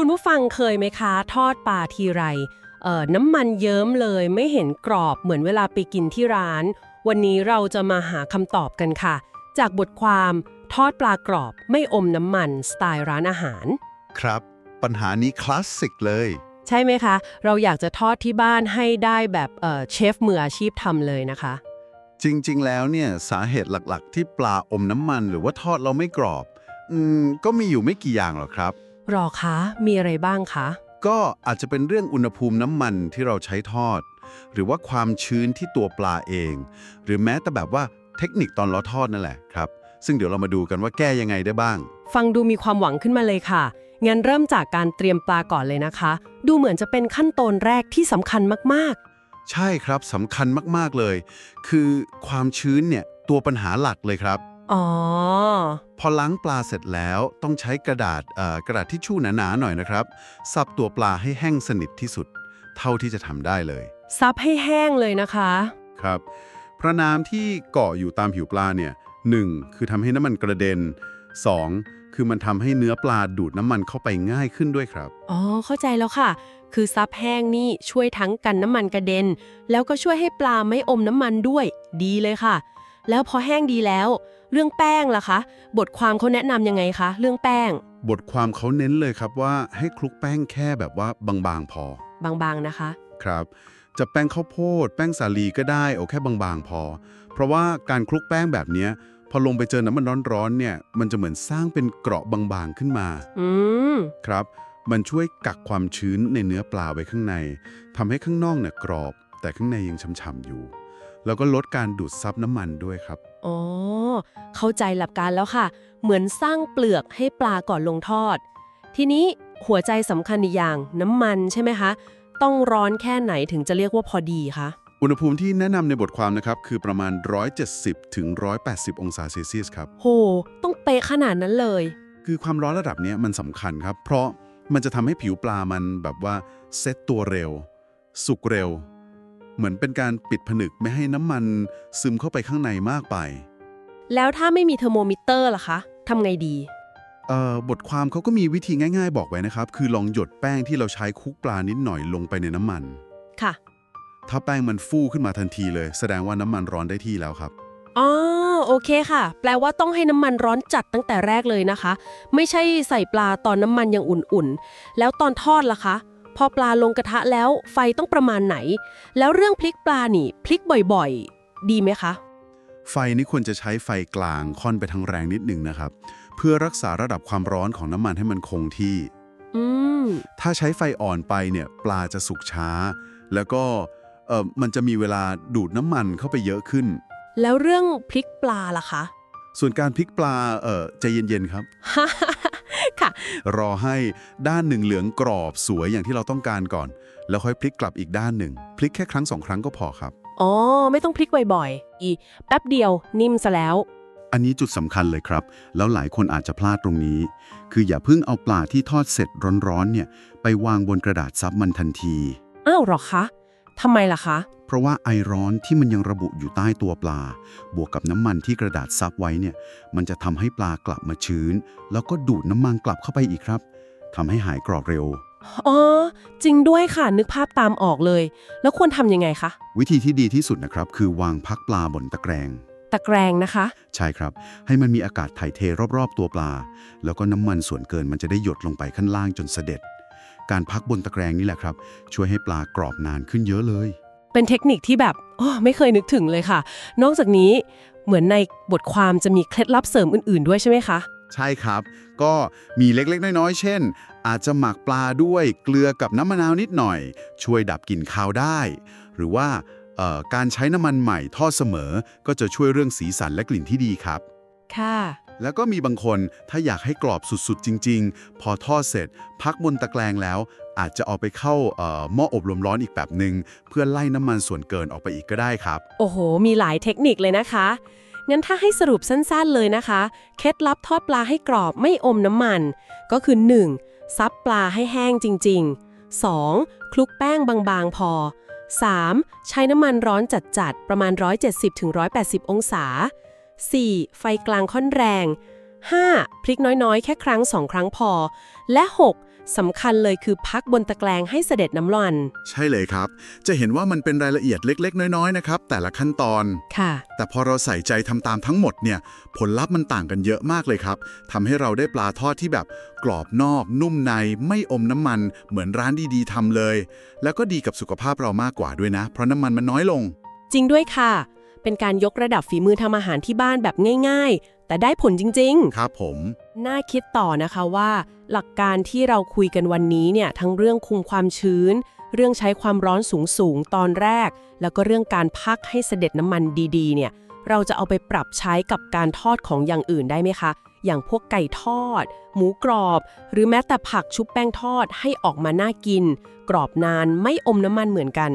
คุณผู้ฟังเคยไหมคะ ทอดปลาทีไรเอ่อน้ำมันเยิ้มเลยไม่เห็นกรอบเหมือนเวลาไปกินที่ร้าน วันนี้เราจะมาหาคำตอบกันค่ะ จากบทความทอดปลากรอบไม่อมน้ำมันสไตล์ร้านอาหาร ครับ ปัญหานี้คลาสสิกเลย ใช่ไหมคะ เราอยากจะทอดที่บ้านให้ได้แบบเอ่อเชฟมืออาชีพทำเลยนะคะ จริง ๆ แล้วเนี่ยสาเหตุหลักๆ ที่ปลาอมน้ำมัน หรือว่าทอดเราไม่กรอบ อืมก็มีอยู่ไม่กี่อย่างหรอกครับ รอคะ มีอะไรบ้างคะ ก็อาจจะเป็นเรื่องอุณหภูมิน้ำมันที่เราใช้ทอด หรือว่าความชื้นที่ตัวปลาเอง หรือแม้แต่แบบว่าเทคนิคตอนเราทอดนั่นแหละครับ ซึ่งเดี๋ยวเรามาดูกันว่าแก้ยังไงได้บ้าง ฟังดูมีความหวังขึ้นมาเลยค่ะ งั้นเริ่มจากการเตรียมปลาก่อนเลยนะคะ ดูเหมือนจะเป็นขั้นตอนแรกที่สำคัญมากใช่ครับสำคัญมากๆเลย คือความชื้นเนี่ยตัวปัญหาหลักเลยครับๆ อ๋อ พอล้างปลาเสร็จแล้วต้องใช้กระดาษเอ่อกระดาษทิชชู่หนาๆหน่อยนะครับซับตัวปลาให้แห้งสนิทที่สุด เท่าที่จะทำได้เลยซับให้แห้งเลยนะคะ ครับเพราะน้ำที่เกาะอยู่ตามผิวปลาเนี่ยหนึ่งคือทำให้น้ำมันกระเด็น 2. คือมันทำให้เนื้อปลาดูดน้ำมันเข้าไปง่ายขึ้นด้วยครับ อ๋อ เข้าใจแล้วค่ะ คือซับแห้งนี่ช่วยทั้งกันน้ำมันกระเด็น แล้วก็ช่วยให้ปลาไม่อมน้ำมันด้วย ดีเลยค่ะ แล้วพอแห้งดีแล้ว เรื่องแป้งล่ะคะ บทความเขาแนะนำยังไงคะ เรื่องแป้ง บทความเขาเน้นเลยครับว่าให้คลุกแป้งแค่แบบว่าบางๆพอ บางๆนะคะ ครับ จะแป้งข้าวโพด แป้งสาลีก็ได้เอาแค่บางๆพอ เพราะว่าการคลุกแป้งแบบเนี้ยพอลงไปเจอน้ำมันร้อนๆเนี่ย มันจะเหมือนสร้างเป็นเกราะบางๆขึ้นมา อืมครับ มันช่วยกักความชื้นในเนื้อปลาไว้ข้างในทำให้ข้างนอกเนี่ยกรอบ แต่ข้างในยังฉ่ำๆอยู่ แล้วก็ลดการดูดซับน้ำมันด้วยครับ อ๋อ เข้าใจหลักการแล้วค่ะ เหมือนสร้างเปลือกให้ปลาก่อนลงทอด ทีนี้หัวใจสำคัญอีกอย่างน้ำมันใช่ไหมคะ ต้องร้อนแค่ไหนถึงจะเรียกว่าพอดีคะอุณหภูมิที่แนะนำในบทความนะครับ คือประมาณ 170ถึง180 องศาเซลเซียสครับโห ต้องเป๊ะขนาดนั้นเลย คือความร้อนระดับเนี้ยมันสำคัญครับ เพราะมันจะทำให้ผิวปลามันแบบว่าเซ็ตตัวเร็ว สุกเร็ว เหมือนเป็นการปิดผนึกไม่ให้น้ำมันซึมเข้าไปข้างในมากไป แล้วถ้าไม่มีเทอร์โมมิเตอร์ล่ะคะทำไงดี เอ่อบทความเขาก็มีวิธีง่าย ๆ บอกไว้นะครับ คือลองหยดแป้งที่เราใช้คลุกปลานิดหน่อยลงไปในน้ำมัน ค่ะ ถ้าแป้งมันฟูขึ้นมาทันทีเลย แสดงว่าน้ำมันร้อนได้ที่แล้วครับ อ๋อ โอเคค่ะ แปลว่าต้องให้น้ำมันร้อนจัดตั้งแต่แรกเลยนะคะ ไม่ใช่ใส่ปลาตอนน้ำมันยังอุ่นๆ แล้วตอนทอดล่ะคะ พอปลาลงกระทะแล้วไฟต้องประมาณไหน แล้วเรื่องพลิกปลานี่พลิกบ่อยๆ ดีไหมคะ ไฟนี่ควรจะใช้ไฟกลางค่อนไปทางแรงนิดหนึ่งนะครับ เพื่อรักษาระดับความร้อนของน้ำมันให้มันคงที่อืมถ้าใช้ไฟอ่อนไปเนี่ยปลาจะสุกช้า แล้วก็เออมันจะมีเวลาดูดน้ำมันเข้าไปเยอะขึ้น แล้วเรื่องพลิกปลาล่ะคะ ส่วนการพลิกปลาเออใจเย็นๆครับค่ะ รอให้ด้านหนึ่งเหลืองกรอบสวยอย่างที่เราต้องการก่อน แล้วค่อยพลิกกลับอีกด้านหนึ่ง พลิกแค่ครั้งสองครั้งก็พอครับ อ๋อ ไม่ต้องพลิกบ่อยๆ อีแป๊บเดียวนิ่มซะแล้ว อันนี้จุดสำคัญเลยครับ แล้วหลายคนอาจจะพลาดตรงนี้ คืออย่าเพิ่งเอาปลาที่ทอดเสร็จร้อนๆเนี่ยไปวางบนกระดาษซับมันทันที อ้าวเหรอคะ ทำไมล่ะคะ เพราะว่าไอร้อนที่มันยังระบุอยู่ใต้ตัวปลา บวกกับน้ำมันที่กระดาษซับไว้เนี่ย มันจะทำให้ปลากลับมาชื้น แล้วก็ดูดน้ำมันกลับเข้าไปอีกครับทำให้หายกรอบเร็ว อ๋อ จริงด้วยค่ะ นึกภาพตามออกเลย แล้วควรทำยังไงคะ วิธีที่ดีที่สุดนะครับ คือวางพักปลาบนตะแกรงตะแกรงนะคะ ใช่ครับ ให้มันมีอากาศถ่ายเทรอบๆ ตัวปลา แล้วก็น้ำมันส่วนเกินมันจะได้หยดลงไปข้างล่างจนเสด็จ การพักบนตะแกรงนี่แหละครับ ช่วยให้ปลากรอบนานขึ้นเยอะเลย เป็นเทคนิคที่แบบอ๋อไม่เคยนึกถึงเลยค่ะ นอกจากนี้เหมือนในบทความจะมีเคล็ดลับเสริมอื่น ๆ ด้วยใช่ไหมคะ ใช่ครับ ก็มีเล็กๆ น้อยๆ เช่น อาจจะหมักปลาด้วยเกลือกับน้ำมะนาวนิดหน่อย ช่วยดับกลิ่นคาวได้ หรือว่าเอ่อการใช้น้ำมันใหม่ทอดเสมอ ก็จะช่วยเรื่องสีสันและกลิ่นที่ดีครับ ค่ะ แล้วก็มีบางคนถ้าอยากให้กรอบสุดๆ จริง ๆ พอทอดเสร็จ พักบนตะแกรงแล้ว อาจจะเอาไปเข้าหม้ออบลมร้อนอีกแบบหนึ่งเพื่อไล่น้ำมันส่วนเกินออกไปอีกก็ได้ครับ โอ้โห มีหลายเทคนิคเลยนะคะ งั้นถ้าให้สรุปสั้นๆเลยนะคะ เคล็ดลับทอดปลาให้กรอบไม่อมน้ำมัน ก็คือ 1. ซับปลาให้แห้งจริง ๆ 2. คลุกแป้งบางๆพอ 3. ใช้น้ำมันร้อนจัดๆประมาณ 170-180 องศา 4. ไฟกลางค่อนแรง 5. พลิกน้อยๆ แค่ครั้ง2ครั้งพอ และ 6. สำคัญเลยคือพักบนตะแกรงให้เสด็จน้ำมันใช่เลยครับ จะเห็นว่ามันเป็นรายละเอียดเล็ก ๆ น้อยๆนะครับ แต่ละขั้นตอน ค่ะ แต่พอเราใส่ใจทำตามทั้งหมดเนี่ย ผลลัพธ์มันต่างกันเยอะมากเลยครับทำให้เราได้ปลาทอดที่แบบกรอบนอก นุ่มในไม่อมน้ำมัน เหมือนร้านดีๆทำเลย แล้วก็ดีกับสุขภาพเรามากกว่าด้วยนะ เพราะน้ำมันมันน้อยลง จริงด้วยค่ะ เป็นการยกระดับฝีมือทำอาหารที่บ้านแบบง่ายๆ แต่ได้ผลจริงๆ ครับผม น่าคิดต่อนะคะว่า หลักการที่เราคุยกันวันนี้เนี่ยทั้งเรื่องคุมความชื้น เรื่องใช้ความร้อนสูงๆตอนแรก แล้วก็เรื่องการพักให้เสด็จน้ำมันดีๆ เนี่ย เราจะเอาไปปรับใช้กับการทอดของอย่างอื่นได้ไหมคะ อย่างพวกไก่ทอด หมูกรอบ หรือแม้แต่ผักชุบแป้งทอดให้ออกมาน่ากิน กรอบนานไม่อมน้ำมันเหมือนกัน